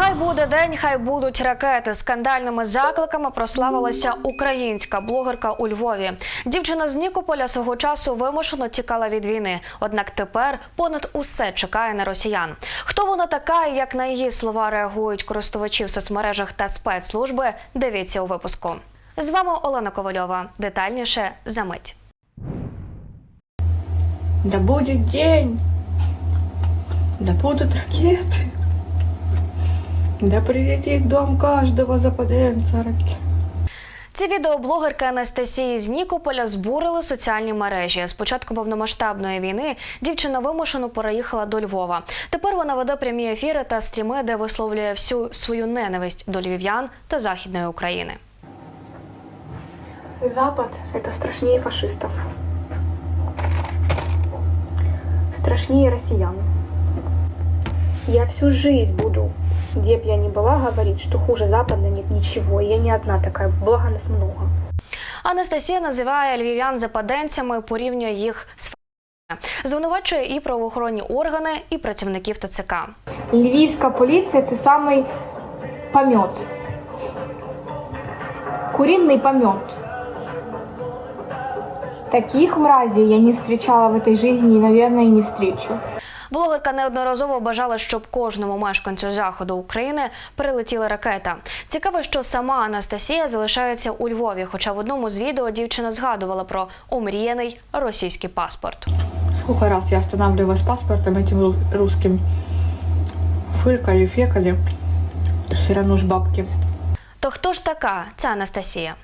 Хай буде день, хай будуть ракети. Скандальними закликами прославилася українська блогерка у Львові. Дівчина з Нікополя свого часу вимушено тікала від війни. Однак тепер понад усе чекає на росіян. Хто вона така і як на її слова реагують користувачі в соцмережах та спецслужби? Дивіться у випуску. З вами Олена Ковальова. Детальніше за мить. Да будет день, да будут ракеты, да прилетит в дом каждого западенца ракет. Ці відео блогерки Анастасії з Нікополя збурили соціальні мережі. З початку повномасштабної війни дівчина вимушено переїхала до Львова. Тепер вона веде прямі ефіри та стріми, де висловлює всю свою ненависть до львів'ян та західної України. Запад – это страшнее фашистов. Страшнее россиян. Я всю жизнь буду, где б я ни была, говорить, что хуже Запада нет ничего. И Я не одна такая, благо нас много. Анастасія називає львів'ян западенцями, порівнює їх з фа***ми. звинувачує і правоохоронні органи, і працівників ТЦК. Львівська поліція це самий помет. Куриный помет. Таких мразей я не встречала в этой жизни и, наверное, не встречу. Блогерка неодноразово бажала, щоб кожному мешканцю заходу України прилетіла ракета. Цікаво, що сама Анастасія залишається у Львові, хоча в одному з відео дівчина згадувала про омріяний російський паспорт. Сколько раз я останавливалась паспортом этим ру- русским. Фыркали, фекали. Все равно ж бабки. То хто ж така ця Анастасія?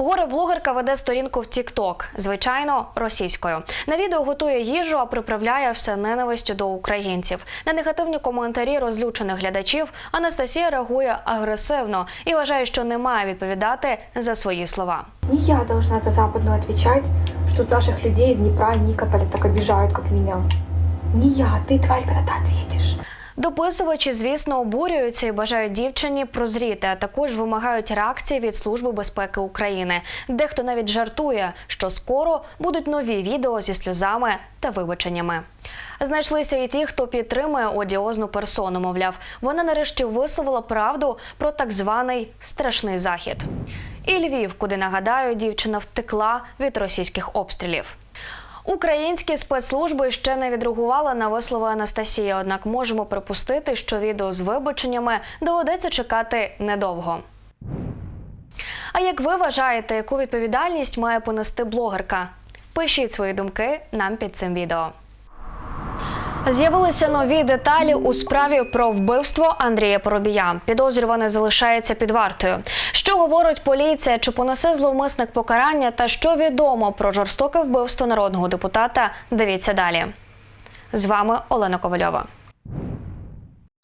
Горе-блогерка веде сторінку в TikTok, звичайно, російською. На відео готує їжу, а приправляє все ненавистю до українців. На негативні коментарі розлючених глядачів Анастасія реагує агресивно і вважає, що не має відповідати за свої слова. Не я должна за Западную отвечать, что наших людей из Днепра, Никополя так обижают, как меня. Не я, ты, тварь, когда ты ответишь. Дописувачі, звісно, обурюються і бажають дівчині прозріти, а також вимагають реакції від Служби безпеки України. Дехто навіть жартує, що скоро будуть нові відео зі сльозами та вибаченнями. Знайшлися і ті, хто підтримує одіозну персону. Мовляв, вона нарешті висловила правду про так званий страшний захід. І Львів, куди нагадаю, дівчина втекла від російських обстрілів. Українські спецслужби ще не відреагували на вислови Анастасії, однак можемо припустити, що відео з вибаченнями доведеться чекати недовго. А як ви вважаєте, яку відповідальність має понести блогерка? Пишіть свої думки нам під цим відео. З'явилися нові деталі у справі про вбивство Андрія Поробія. Підозрюваний залишається під вартою. Що говорить поліція? Чи понесе зловмисник покарання? Та що відомо про жорстоке вбивство народного депутата? Дивіться далі. З вами Олена Ковальова.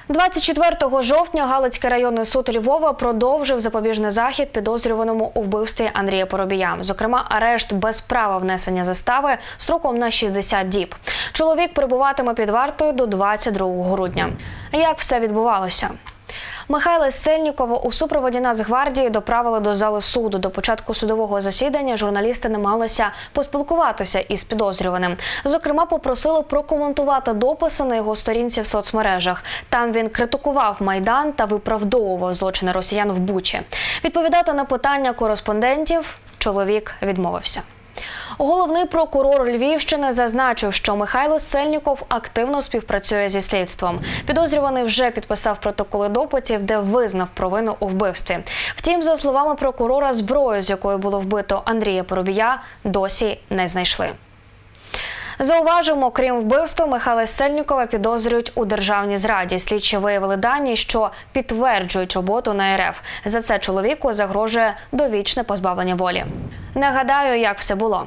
24 жовтня Галицький районний суд Львова продовжив запобіжний захід підозрюваному у вбивстві Андрія Поробія. Зокрема, арешт без права внесення застави строком на 60 діб. Чоловік перебуватиме під вартою до 22 грудня. Як все відбувалося? Михайла Сельнікова у супроводі Нацгвардії доправили до зали суду. До початку судового засідання журналісти намагалися поспілкуватися із підозрюваним. Зокрема, попросили прокоментувати дописи на його сторінці в соцмережах. Там він критикував майдан та виправдовував злочини росіян в Бучі. Відповідати на питання кореспондентів чоловік відмовився. Головний прокурор Львівщини зазначив, що Михайло Сельніков активно співпрацює зі слідством. Підозрюваний вже підписав протоколи допитів, де визнав провину у вбивстві. Втім, за словами прокурора, зброю, з якою було вбито Андрія Поробія, досі не знайшли. Зауважимо, крім вбивства, Михайла Сельнікова підозрюють у державній зраді. Слідчі виявили дані, що підтверджують роботу на РФ. За це чоловіку загрожує довічне позбавлення волі. Нагадаю, як все було.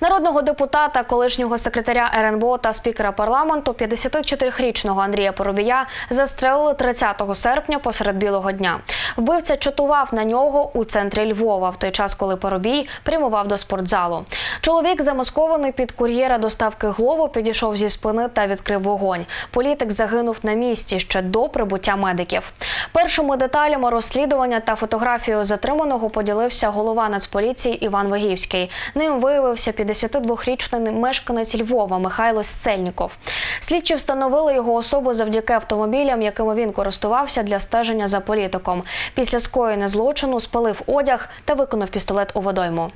Народного депутата, колишнього секретаря РНБО та спікера парламенту, 54-річного Андрія Поробія застрелили 30 серпня посеред білого дня. Вбивця чатував на нього у центрі Львова в той час, коли Поробій прямував до спортзалу. Чоловік, замаскований під кур'єра доставки Глову, підійшов зі спини та відкрив вогонь. Політик загинув на місці ще до прибуття медиків. Першими деталями розслідування та фотографією затриманого поділився голова Нацполіції Іван Вигівський. Ним виявився підозрюваний 52-річний мешканець Львова Михайло Сцельніков. Слідчі встановили його особу завдяки автомобілям, якими він користувався для стеження за політиком. Після скоєння злочину спалив одяг та виконав пістолет у водойму.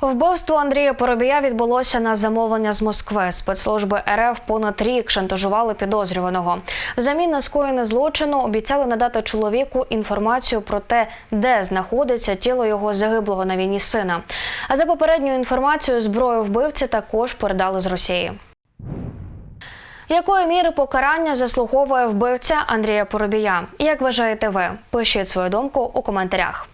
Вбивство Андрія Поробія відбулося на замовлення з Москви. Спецслужби РФ понад рік шантажували підозрюваного. Взамін на скоєне злочину обіцяли надати чоловіку інформацію про те, де знаходиться тіло його загиблого на війні сина. А за попередньою інформацією, зброю вбивці також передали з Росії. Якої міри покарання заслуговує вбивця Андрія Поробія? Як вважаєте ви? Пишіть свою думку у коментарях.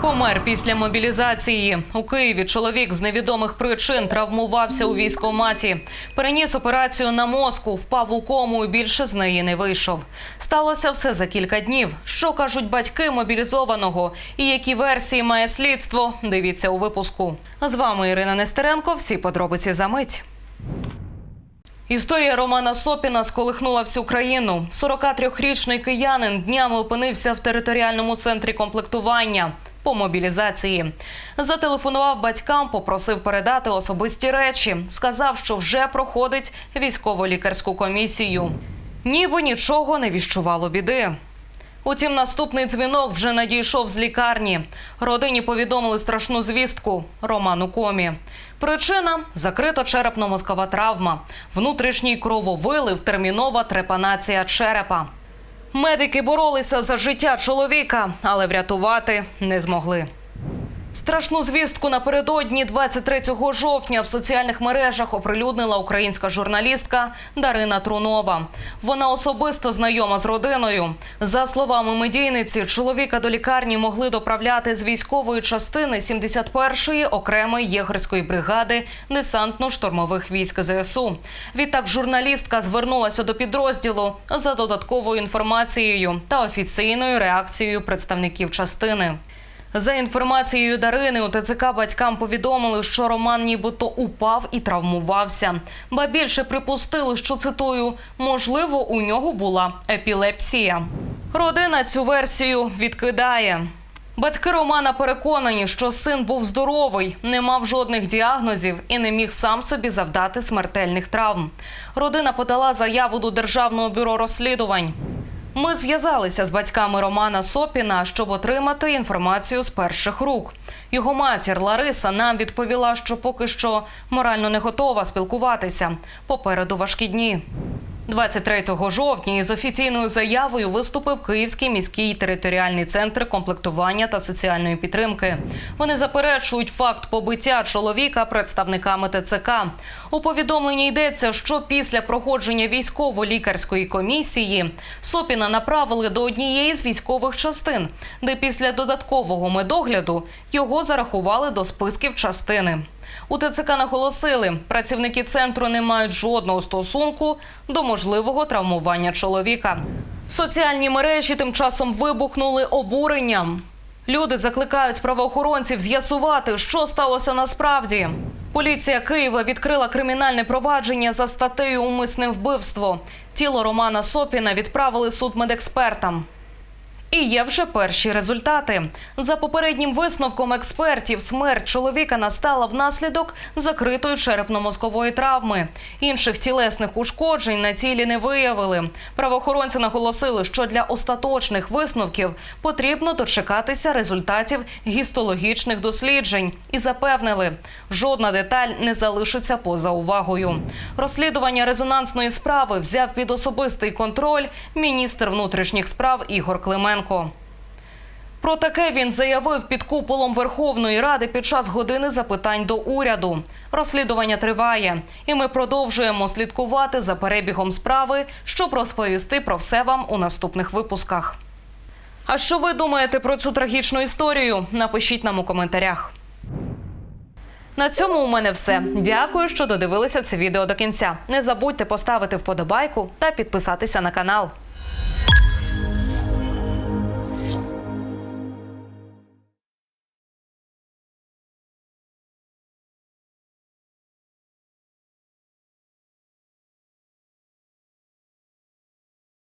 Помер після мобілізації. У Києві чоловік з невідомих причин травмувався у військкоматі. Переніс операцію на мозку, впав у кому і більше з неї не вийшов. Сталося все за кілька днів. Що кажуть батьки мобілізованого і які версії має слідство? Дивіться у випуску. З вами Ірина Нестеренко. Всі подробиці за мить. Історія Романа Сопіна сколихнула всю країну. 43-річний киянин днями опинився в територіальному центрі комплектування по мобілізації. Зателефонував батькам, попросив передати особисті речі. Сказав, що вже проходить військово-лікарську комісію. Ніби нічого не віщувало біди. Утім, наступний дзвінок вже надійшов з лікарні. Родині повідомили страшну звістку Роман у комі. Причина закрита черепно-мозкова травма, внутрішній крововилив, термінова трепанація черепа. Медики боролися за життя чоловіка, але врятувати не змогли. Страшну звістку напередодні 23 жовтня в соціальних мережах оприлюднила українська журналістка Дарина Трунова. Вона особисто знайома з родиною. За словами медійниці, чоловіка до лікарні могли доправляти з військової частини 71-ї окремої єгерської бригади десантно-штурмових військ ЗСУ. Відтак журналістка звернулася до підрозділу за додатковою інформацією та офіційною реакцією представників частини. За інформацією Дарини, у ТЦК батькам повідомили, що Роман нібито упав і травмувався. Ба більше припустили, що цитую, можливо, у нього була епілепсія. Родина цю версію відкидає. Батьки Романа переконані, що син був здоровий, не мав жодних діагнозів і не міг сам собі завдати смертельних травм. Родина подала заяву до Державного бюро розслідувань. Ми зв'язалися з батьками Романа Сопіна, щоб отримати інформацію з перших рук. Його матір Лариса нам відповіла, що поки що морально не готова спілкуватися. Попереду важкі дні. 23 жовтня із офіційною заявою виступив Київський міський територіальний центр комплектування та соціальної підтримки. Вони заперечують факт побиття чоловіка представниками ТЦК. У повідомленні йдеться, що після проходження військово-лікарської комісії Сопіна направили до однієї з військових частин, де після додаткового медогляду його зарахували до списків частини. У ТЦК наголосили, працівники центру не мають жодного стосунку до можливого травмування чоловіка. Соціальні мережі тим часом вибухнули обуренням. Люди закликають правоохоронців з'ясувати, що сталося насправді. Поліція Києва відкрила кримінальне провадження за статтею Умисне вбивство. Тіло Романа Сопіна відправили судмедекспертам. І є вже перші результати. За попереднім висновком експертів, смерть чоловіка настала внаслідок закритої черепно-мозкової травми. Інших тілесних ушкоджень на тілі не виявили. Правоохоронці наголосили, що для остаточних висновків потрібно дочекатися результатів гістологічних досліджень і запевнили, жодна деталь не залишиться поза увагою. Розслідування резонансної справи взяв під особистий контроль міністр внутрішніх справ Ігор Клименко. Про таке він заявив під куполом Верховної Ради під час години запитань до уряду. Розслідування триває, і ми продовжуємо слідкувати за перебігом справи, щоб розповісти про все вам у наступних випусках. А що ви думаєте про цю трагічну історію? Напишіть нам у коментарях. На цьому у мене все. Дякую, що додивилися це відео до кінця. Не забудьте поставити вподобайку та підписатися на канал.